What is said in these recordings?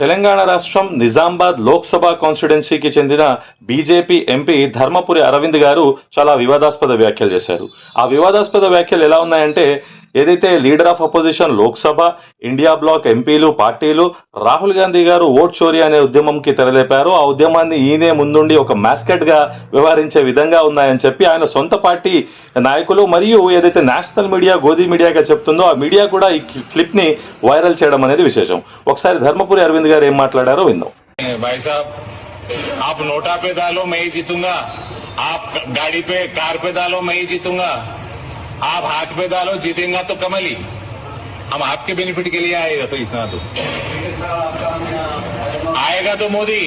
తెలంగాణ రాష్ట్రం నిజామాబాద్ లోక్సభ కాన్స్టిట్యున్సీకి చెందిన బీజేపీ ఎంపీ ధర్మపురి అరవింద్ గారు చాలా వివాదాస్పద వ్యాఖ్యలు చేశారు. ఆ వివాదాస్పద వ్యాఖ్యలు ఎలా ఉన్నాయంటే ఏదైతే leader of opposition Lok Sabha India bloc ఎంపీలు పార్టీలు రాహుల్ గాంధీ గారు ఓట్ చోరీ అనే ఉద్యమంకి తెరలేపారు ఆ ఉద్యమాన్ని ఈయనే ముందుండి ఒక మాస్కెట్ గా వ్యవహరించే విధంగా ఉన్నాయని చెప్పి ఆయన సొంత పార్టీ నాయకులు మరియు ఏదైతే నేషనల్ మీడియా గోదీ మీడియాగా చెప్తుందో ఆ మీడియా కూడా ఈ క్లిప్ ని వైరల్ చేయడం అనేది విశేషం ఒకసారి ధర్మపురి అరవింద్ గారు ఏం మాట్లాడారో విందాం भाई साहब आप नोटा पे डालो मैं ही जीतूंगा आप गाड़ी पे कार पे डालो मैं ही जीतूंगा आप हाथ पे डालो जीतेगा तो कमल ही हम आपके बेनिफिट के लिए आएगा तो इतना तो आएगा तो मोदी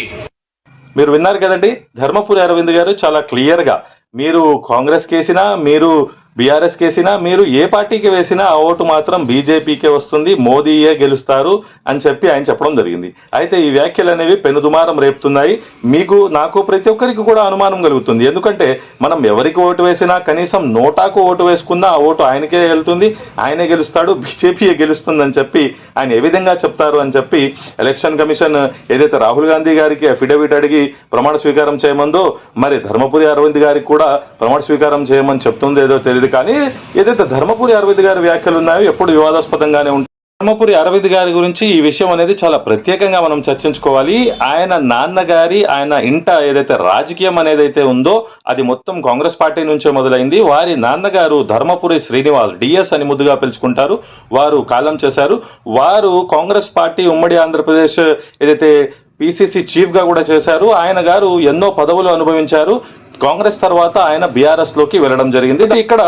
మీరు విన్నారు కదండి ధర్మపురి అరవింద్ గారు చాలా క్లియర్ గా మీరు కాంగ్రెస్ కేసినా మీరు బీఆర్ఎస్ కేసినా మీరు ఏ పార్టీకి వేసినా ఆ ఓటు మాత్రం బీజేపీకే వస్తుంది మోదీయే గెలుస్తారు అని చెప్పి ఆయన చెప్పడం జరిగింది. అయితే ఈ వ్యాఖ్యలు అనేవి పెనుదుమారం రేపుతున్నాయి. మీకు నాకు ప్రతి ఒక్కరికి కూడా అనుమానం కలుగుతుంది. ఎందుకంటే మనం ఎవరికి ఓటు వేసినా కనీసం నోటాకు ఓటు వేసుకున్నా ఆ ఓటు ఆయనకే వెళ్తుంది ఆయనే గెలుస్తాడు బీజేపీయే గెలుస్తుంది అని చెప్పి ఆయన ఏ విధంగా చెప్తారు అని చెప్పి ఎలక్షన్ కమిషన్ ఏదైతే రాహుల్ గాంధీ గారికి అఫిడవిట్ అడిగి ప్రమాణ స్వీకారం చేయమందో మరి ధర్మపురి అరవింద్ గారికి కూడా ప్రమాణ స్వీకారం చేయమని చెప్తుందో ఏదో తెలియదు కానీ ఏదైతే ధర్మపురి అరవింద్ గారి వ్యాఖ్యలు ఉన్నాయో ఎప్పుడు వివాదాస్పదంగానే ఉంటాయి. ధర్మపురి అరవింద్ గారి గురించి ఈ విషయం అనేది చాలా ప్రత్యేకంగా మనం చర్చించుకోవాలి. ఆయన నాన్నగారి ఆయన ఇంట ఏదైతే రాజకీయం అనేది అయితే ఉందో అది మొత్తం కాంగ్రెస్ పార్టీ నుంచే మొదలైంది. వారి నాన్నగారు ధర్మపురి శ్రీనివాస్ డిఎస్ అని ముద్దుగా పిలుచుకుంటారు. వారు కాలం చేశారు. వారు కాంగ్రెస్ పార్టీ ఉమ్మడి ఆంధ్రప్రదేశ్ ఏదైతే పిసిసి చీఫ్గా కూడా చేశారు. ఆయన గారు ఎన్నో పదవులు అనుభవించారు. కాంగ్రెస్ తర్వాత ఆయన బీఆర్ఎస్లోకి వెళ్ళడం జరిగింది. ఇక్కడ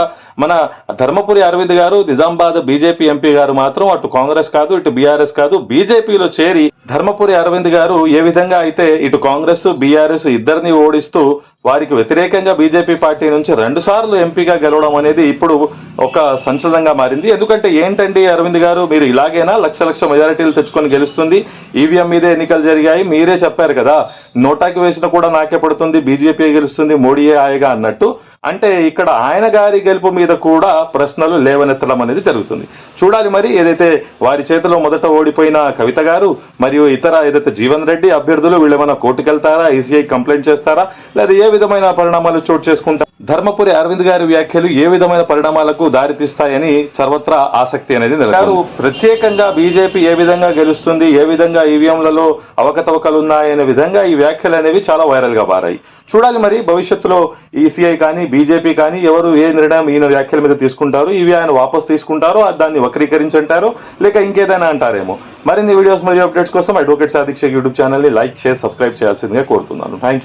మన ధర్మపురి అరవింద్ గారు నిజామాబాద్ బీజేపీ ఎంపీ గారు మాత్రం అటు కాంగ్రెస్ కాదు ఇటు బీఆర్ఎస్ కాదు బీజేపీలో చేరి ధర్మపురి అరవింద్ గారు ఏ విధంగా అయితే ఇటు కాంగ్రెస్ బీఆర్ఎస్ ఇద్దరిని ఓడిస్తూ వారికి వ్యతిరేకంగా బీజేపీ పార్టీ నుంచి రెండు సార్లు ఎంపీగా గెలవడం అనేది ఇప్పుడు ఒక సంచలనంగా మారింది. ఎందుకంటే ఏంటండి అరవింద్ గారు? మీరు ఇలాగేనా? లక్ష లక్ష మెజారిటీలు తెచ్చుకొని గెలుస్తుంది. ఈవీఎం మీదే ఎన్నికలు జరిగాయి. మీరే చెప్పారు కదా నోటాకి వేసిన కూడా నాకే పడుతుంది బీజేపీ గెలుస్తుంది మోడీయే ఆయగా అన్నట్టు. అంటే ఇక్కడ ఆయన గారి గెలుపు మీద కూడా ప్రశ్నలు లేవనెత్తడం అనేది జరుగుతుంది. చూడాలి మరి ఏదైతే వారి చేతిలో మొదట ఓడిపోయిన కవిత గారు మరియు ఇతర ఏదైతే జీవన్ రెడ్డి అభ్యర్థులు వీళ్ళేమైనా కోర్టుకెళ్తారా? ఈసీఐ కంప్లైంట్ చేస్తారా? లేదా ఏ విధమైన పరిణామాలు చోటు చేసుకుంటారు ధర్మపురి అరవింద్ గారి వ్యాఖ్యలు ఏ విధమైన పరిణామాలకు దారితీస్తాయని సర్వత్రా ఆసక్తి అనేది నెలకొంది. ప్రత్యేకంగా బీజేపీ ఏ విధంగా గెలుస్తుంది ఏ విధంగా ఈవీఎంలలో అవకతవకలు ఉన్నాయనే విధంగా ఈ వ్యాఖ్యలు అనేవి చాలా వైరల్గా మారాయి. చూడాలి మరి భవిష్యత్తులో ఈసీఐ కానీ బీజేపీ కానీ ఎవరు ఏ నిర్ణయం ఈయన వ్యాఖ్యల మీద తీసుకుంటారు ఇవి ఆయన వాపస్ తీసుకుంటారో దాన్ని వక్రీకరించంటారో లేక ఇంకేదైనా అంటారేమో. మరిన్ని వీడియోస్ మరియు అప్డేట్స్ కోసం అడ్వకేట్ సాదిక్ష యూట్యూబ్ ఛానల్ని లైక్ చేసి సబ్స్క్రైబ్ చేయాల్సిందిగా కోరుతున్నాను. థ్యాంక్